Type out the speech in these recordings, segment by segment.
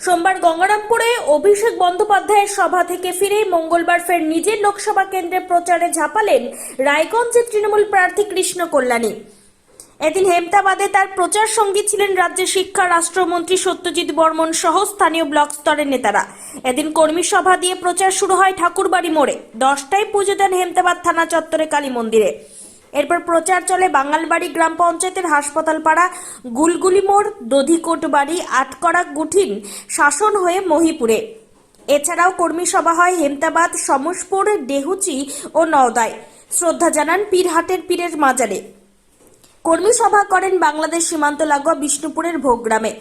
সোমবার গঙ্গারামপুরে অভিষেক বন্দ্যোপাধ্যায়ের সভা থেকে ফিরে মঙ্গলবার ফের নিজের লোকসভা কেন্দ্রে প্রচারে ঝাঁপালেন রায়গঞ্জের তৃণমূল প্রার্থী কৃষ্ণ কল্যাণী। এদিন হেমতাবাদে তার প্রচার সঙ্গী ছিলেন রাজ্যের শিক্ষা, রাষ্ট্রমন্ত্রী সত্যজিৎ বর্মন সহ স্থানীয় ব্লক স্তরের নেতারা। এদিন কর্মী সভা দিয়ে প্রচার শুরু হয় ঠাকুরবাড়ি মোড়ে। দশটায় পুজো দেন হেমতাবাদ থানা চত্বরে কালী মন্দিরে। এরপর প্রচার চলে বাঙালবাড়ি গ্রাম পঞ্চায়েতের হাসপাতাল পাড়া গুলগুলি মোড় দধিকোট বাড়ি আটকড়া, গুঠিন, শাসন হয়ে মহিপুরে। এছাড়াও কর্মী সভা হয় হেমতাবাদ, সমসপুর, ডেহুচি ও নওদায়। শ্রদ্ধা জানান পীরহাটের পীরের মাজারে। কর্মী সভা করেন বাংলাদেশ সীমান্ত লাগোয়া বিষ্ণুপুরের ভোগগ্রামে।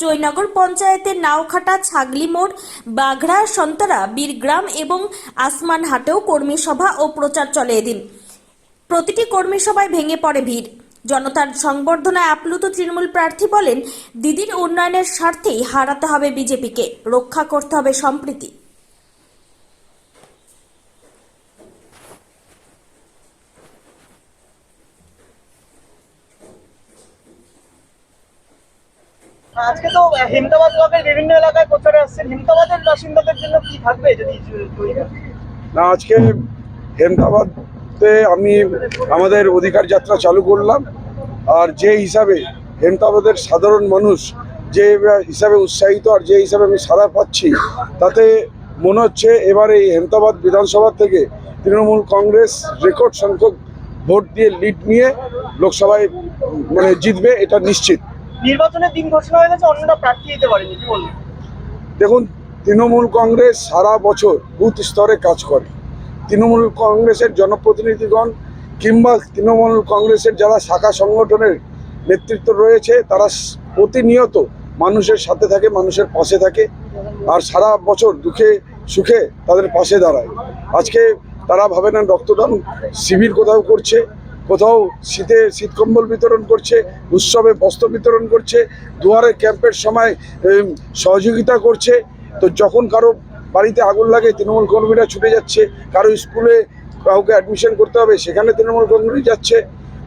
চৈনগর পঞ্চায়েতের নাওখাটা, ছাগলি মোড় বাঘড়া সন্তরা, বীরগ্রাম এবং আসমানহাটেও কর্মী সভা ও প্রচার চলে এদিন। প্রতিটি কর্মী সভায় ভেঙে পড়ে ভিড়। জনতার সংবর্ধনায় আপ্লুত তৃণমূল প্রার্থী বলেন দিদির উন্নয়নের স্বার্থেই হারাতে হবে বিজেপিকে রক্ষা করতে হবে সম্প্রীতি। আজকে তো হেমতাবাদ ব্লকের বিভিন্ন এলাকায় প্রচারে আসছেন। হেমতাবাদের বাসিন্দাদের জন্য কি থাকবে যদি না আজকে হেমতাবাদে আমি আমাদের অধিকার যাত্রা চালু করলাম। আর যে হিসাবে হেমতাবাদের সাধারণ মানুষ যে হিসাবে উৎসাহিত আর যে হিসাবে আমি সাড়া পাচ্ছি তাতে মনে হচ্ছে এবার এই হেমতাবাদ বিধানসভা থেকে তৃণমূল কংগ্রেস রেকর্ড সংখ্যক ভোট দিয়ে লিড নিয়ে লোকসভায় মানে জিতবে এটা নিশ্চিত। নির্বাচনের দিন ঘোষণা হয়ে গেছে অন্যরা প্রার্থী দিতে পারেনি কি বলবেন? দেখুন তৃণমূল কংগ্রেস সারা বছর বুথ স্তরে কাজ করে। তৃণমূল কংগ্রেসের জনপ্রতিনিধিগণ কিংবা তৃণমূল কংগ্রেসের যারা শাখা সংগঠনের নেতৃত্ব রয়েছে, তারা প্রতিনিয়ত মানুষের সাথে থাকে, মানুষের পাশে থাকে আর সারা বছর দুঃখে সুখে তাদের পাশে দাঁড়ায়। আজকে তারা ভাবে না রক্তদান শিবির কোথাও করছে, কোথাও শীতে শীতকম্বল বিতরণ করছে, উৎসবে বস্ত্র বিতরণ করছে, দুয়ারে ক্যাম্পের সময় সহযোগিতা করছে। তো যখন কারও বাড়িতে আগুন লাগে, তৃণমূল কর্মীরা ছুটে যাচ্ছে, কারও স্কুলে কাউকে অ্যাডমিশন করতে হবে, সেখানে তৃণমূল কর্মী যাচ্ছে,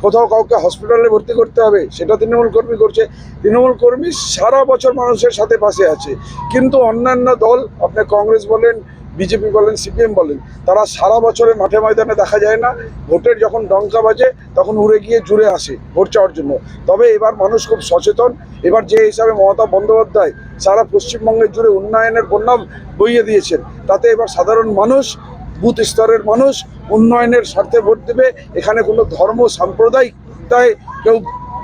কোথাও কাউকে হসপিটালে ভর্তি করতে হবে, সেটা তৃণমূল কর্মী করছে। তৃণমূল কর্মী সারা বছর মানুষের সাথে পাশে আছে। কিন্তু অন্যান্য দল, আপনি কংগ্রেস বলেন বিজেপি বলেন, সিপিএম বলেন, তারা সারা বছরে মাঠে ময়দানে দেখা যায় না। ভোটের যখন ডঙ্কা বাজে, তখন উড়ে গিয়ে জুড়ে আসে ভোট চাওয়ার জন্য। তবে এবার মানুষ খুব সচেতন। এবার যে হিসাবে মমতা বন্দ্যোপাধ্যায় সারা পশ্চিমবঙ্গের জুড়ে উন্নয়নের বন্যা বইয়ে দিয়েছেন, তাতে এবার সাধারণ মানুষ, বুথ স্তরের মানুষ উন্নয়নের স্বার্থে ভোট দেবে। এখানে কোনো ধর্ম, সাম্প্রদায়িকতায় কেউ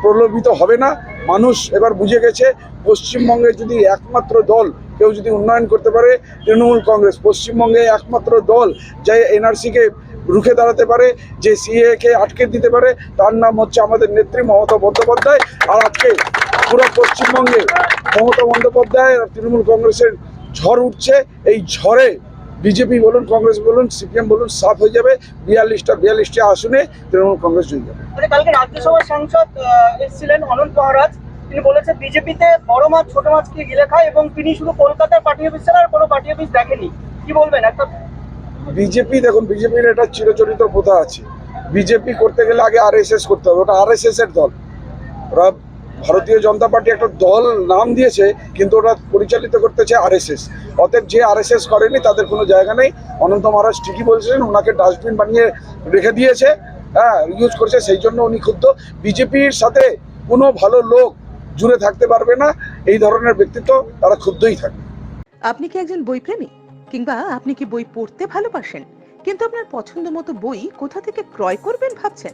প্রলোভিত হবে না। মানুষ এবার বুঝে গেছে, পশ্চিমবঙ্গে যদি একমাত্র দল কেউ যদি উন্নয়ন করতে পারে, তৃণমূল কংগ্রেস, পশ্চিমবঙ্গে একমাত্র দল যে এনআরসিকে রুখে দাঁড়াতে পারে, যে সিএ কে আটকে দিতে পারে, তার নাম হচ্ছে আমাদের নেত্রী মমতা বন্দ্যোপাধ্যায়। আর আজকে পুরো পশ্চিমবঙ্গে মমতা বন্দ্যোপাধ্যায় আর তৃণমূল কংগ্রেসের ঝড় উঠছে। এই ঝড়ে বিজেপি বলুন, কংগ্রেস বলুন, সিপিএম বলুন, সাফ হয়ে যাবে। বিয়াল্লিশটা বিয়াল্লিশটা আসনে তৃণমূল কংগ্রেস জয়ী যাবে মানে কালকে রাজ্যসভার সাংসদ এসেছিলেন অনন্ত মহারাজ। তিনি বলেছেন, বিজেপিতে বড় মাছ, ছোট মাছকে গিলে খায় এবং তিনি শুধু কলকাতার পার্টি অফিস ছাড়া আর কোনো পার্টি অফিস দেখেনি কি বলবেন? একটা বিজেপি, দেখুন বিজেপির এটা চিরচরিত প্রথা আছে। বিজেপি করতে গেলে আগে আরএসএস করতে হবে, ওটা আরএসএস এর দল। ওরা ভারতীয় জনতা পার্টি একটা দল নাম দিয়েছে, কিন্তু ওরা পরিচালিত করতেছে আরএসএস অতএব যে আরএসএস করেনি, তাদের কোনো জায়গা নেই। অনন্ত মহারাজ ঠিকই বলছিলেন ওনাকে ডাস্টবিন বানিয়ে রেখে দিয়েছে হ্যাঁ ইউজ করছে, সেই জন্য উনি ক্ষুব্ধ। বিজেপির সাথে কোনো ভালো লোক জুড়ে থাকতে পারবে না, এই ধরনের ব্যক্তিত্ব তারা ক্ষুব্ধই থাকে আপনি কি একজন বইপ্রেমী? কিংবা আপনি কি বই পড়তে ভালোবাসেন? কিন্তু আপনার পছন্দ মতো বই কোথা থেকে ক্রয় করবেন ভাবছেন?